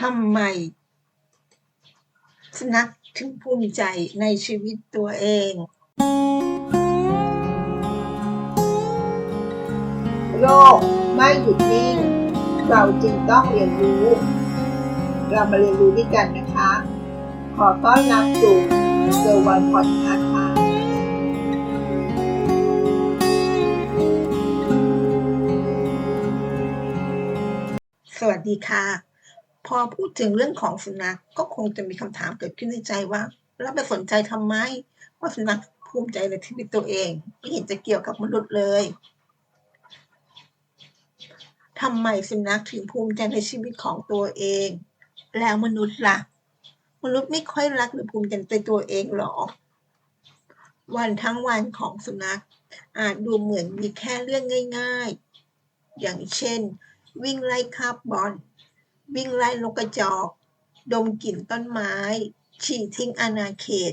ทำไมสุนัขถึงภูมิใจในชีวิตตัวเองโลกไม่หยุดนิ่ง เราจึงต้องเรียนรู้ เรามาเรียนรู้ด้วยกันนะคะ ขอต้อนรับสู่เซอร์วันพอดคาส์ค่ะสวัสดีค่ะ พอพูดถึงเรื่องของสุนัขก็คงจะมีคำถามเกิดขึ้นในใจว่าแล้วไปสนใจทำไมว่าสุนัขภูมิใจในชีวิตตัวเองไม่เห็นจะเกี่ยวกับมนุษย์เลยทำไมสุนัขถึงภูมิใจในชีวิตของตัวเอง แล้วมนุษย์ล่ะ มนุษย์ไม่ค่อยรักหรือภูมิใจในตัวเองหรอ วันทั้งวันของสุนัขอาจดูเหมือนมีแค่เรื่องง่าย ๆ อย่างเช่น วิ่งไล่คาบบอล วิ่งไล่นกกระจอก ดมกลิ่นต้นไม้ ฉี่ทิ้งอาณาเขต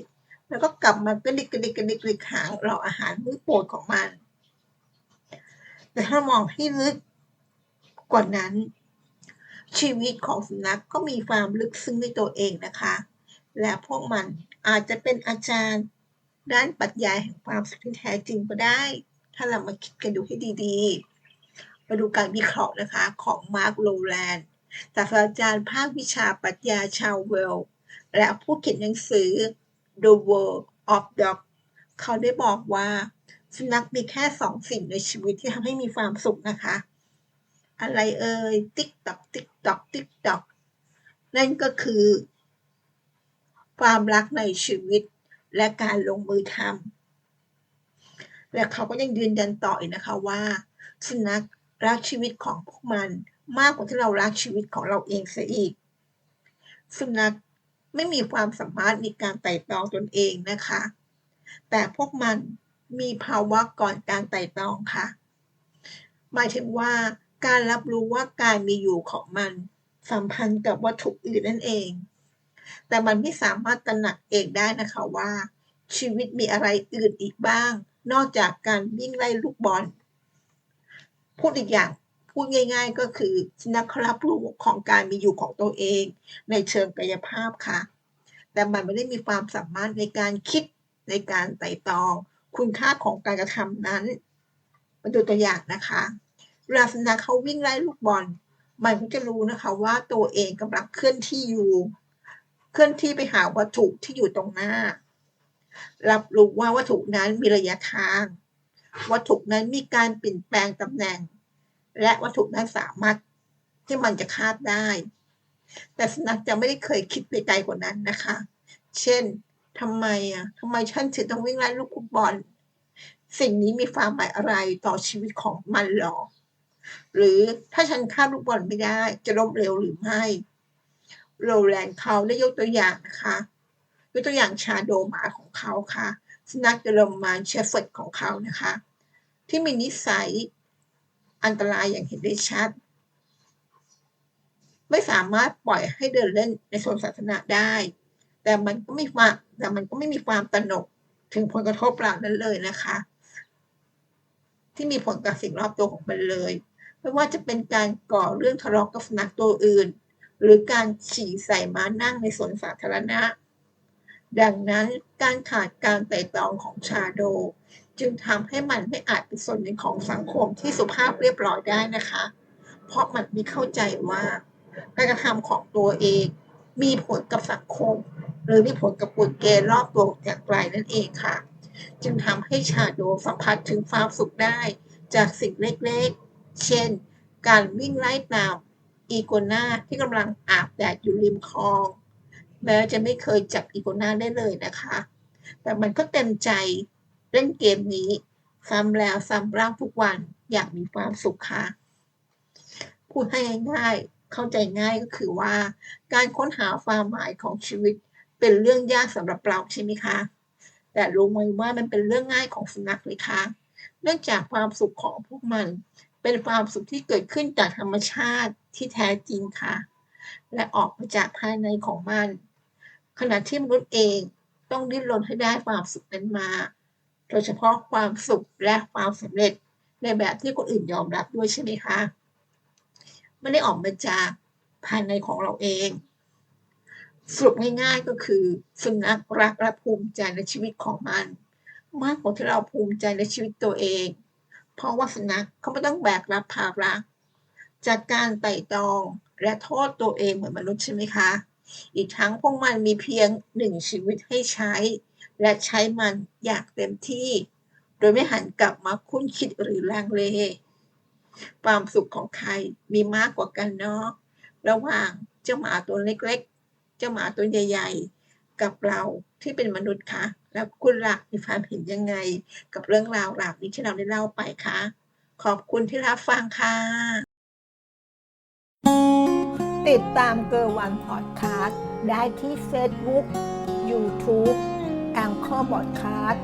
แล้วก็กลับมากระดิกกระดิกกระดิกกระดิกหางราอาหารมื้อโปรดของมัน แต่ถ้ามองให้ลึกกว่านั้น ชีวิตของสุนัขกก็มีความลึกซึ้งในตัวเองนะคะ และพวกมันอาจจะเป็นอาจารย์ ด้านปรัชญาแห่งความสุขที่แท้จริงก็ได้ ถ้าเรามาคิดกันดูให้ดีๆ มาดูการวิเคราะห์นะคะของมาร์คโรแลนด์ ศาสตราจารย์ภาควิชาปรัชญาชาวเวล และผู้เขียนหนังสือ The World of Dog เขาได้บอกว่าสุนัขมีแค่สองสิ่งในชีวิตที่ทำให้มีความสุขนะคะ อะไรเอ่ยติ๊กตอกติ๊กตอกติ๊กตอกนั่นก็คือ ความรักในชีวิตและการลงมือทำและเขาก็ยังยืนยันต่ออีกนะคะว่า สุนัขรักชีวิตของพวกมัน มากกว่าที่เรารักชีวิตของเราเองเสียอีก สุนัขไม่มีความสามารถในการไต่ตองตนเองนะคะ แต่พวกมันมีภาวะก่อนการไต่ตองค่ะ หมายถึงว่าการรับรู้ว่าการมีอยู่ของมันสัมพันธ์กับวัตถุอื่นนั่นเอง แต่มันไม่สามารถตระหนักเองได้นะคะว่า ชีวิตมีอะไรอื่นอีกบ้าง นอกจากการวิ่งไล่ลูกบอล พูดอีกอย่าง พูดง่าย ๆ ก็คือสุนัขเขารับรู้ของการมีอยู่ของตัวเอง ในเชิงกายภาพค่ะ แต่มันไม่ได้มีความสามารถในการคิดในการไต่ตอง คุณค่าของการกระทำนั้น มาดูตัวอย่างนะคะเวลาสุนัขเขาวิ่งไล่ลูกบอล มันก็จะรู้นะคะว่าตัวเองกำลังเคลื่อนที่อยู่ เคลื่อนที่ไปหาวัตถุที่อยู่ตรงหน้า รับรู้ว่าวัตถุนั้นมีระยะทาง วัตถุนั้นมีการเปลี่ยนแปลงตำแหน่ง และวัตถุนั้นสามารถที่มันจะคาดได้ แต่สุนัขจะไม่ได้เคยคิดไปไกลกว่านั้นนะคะ เช่นทำไมอะทำไมฉันถึงต้องวิ่งไล่ลูกฟุตบอล สิ่งนี้มีความหมายอะไรต่อชีวิตของมันหรอ หรือถ้าฉันคาดลูกบอลไม่ได้ จะล้มเร็วหรือไม่โรแลนด์เขาได้ยกตัวอย่างนะคะยกตัวอย่างชาโดหมาของเขาค่ะสุนัขเยอรมันเชฟเฟิร์ดของเขานะคะ ที่มีนิสัย อันตรายอย่างเห็นได้ชัด ไม่สามารถปล่อยให้เดินเล่นในสวนสาธารณะได้ แต่มันก็ไม่มาแต่มันก็ไม่มีความตระหนกถึงผลกระทบเหล่านั้นเลยนะคะ ที่มีผลกับสิ่งรอบตัวของมันเลย ไม่ว่าจะเป็นการก่อเรื่องทะเลาะกับสุนัขตัวอื่น หรือการฉี่ใส่ม้านั่งในสวนสาธารณะ ดังนั้นการขาดการไต่ตองของชาโด จึงทำให้มันไม่อาจเป็นส่วนหนึ่งของสังคมที่สุภาพเรียบร้อยได้นะคะ เพราะมันม่เข้าใจว่า การกระทำของตัวเอง มีผลกับสังคม หรือมีผลกับกฎเกณฑ์รอบตัวอย่างไรนั่นเองค่ะ จึงทำให้ชาโดสัมผัสถึงความสุขได้ จากสิ่งเล็กๆ เช่น การวิ่งไล่ตามอีโกนาที่กำลังอาบแดดอยู่ริมคลอง แม้จะไม่เคยจับอีโกนาได้เลยนะคะ แต่มันก็เต็มใจ เล่นเกมนี้ซ้ำแล้วซ้ำเล่าทุกวันอย่างมีความสุขค่ะ พูดให้ง่ายๆ เข้าใจง่ายก็คือว่า การค้นหาความหมายของชีวิตเป็นเรื่องยากสำหรับเราใช่ไหมคะ แต่รู้ไหมว่ามันเป็นเรื่องง่ายของสุนัขเลยคะ เนื่องจากความสุขของพวกมัน เป็นความสุขที่เกิดขึ้นจากธรรมชาติที่แท้จริงค่ะ และออกมาจากภายในของมัน ขณะที่มนุษย์เองต้องดิ้นรนให้ได้ความสุขนั้นมา โดยเฉพาะความสุขและความสำเร็จในแบบที่คนอื่นยอมรับด้วยใช่ไหมคะไม่ได้ออกมาจากภายในของเราเองสรุปง่ายๆก็คือสุนัขรักและภูมิใจในชีวิตของมัน มากกว่าที่เราภูมิใจในชีวิตตัวเอง เพราะว่าสุนัขเขาไม่ต้องแบกรับภาระจากการไต่ตองและโทษตัวเองเหมือนมนุษย์ใช่ไหมคะ อีกทั้งพวกมันมีเพียงหนึ่งชีวิตให้ใช้ และใช้มันอย่างเต็มที่ โดยไม่หันกลับมาคุ้นคิดหรือลังเล ความสุขของใครมีมากกว่ากันเนาะระหว่างเจ้าหมาตัวเล็กๆ เจ้าหมาตัวใหญ่ๆ กับเราที่เป็นมนุษย์คะแล้วคุณหล่ะมีความเห็นยังไง กับเรื่องราวเหล่านี้ที่เราได้เล่าไปคะขอบคุณที่รับฟังค่ะ ติดตามเกอร์วันพอดคาสต์ได้ที่ Facebook YouTube แองเพ่อบอดคาสต์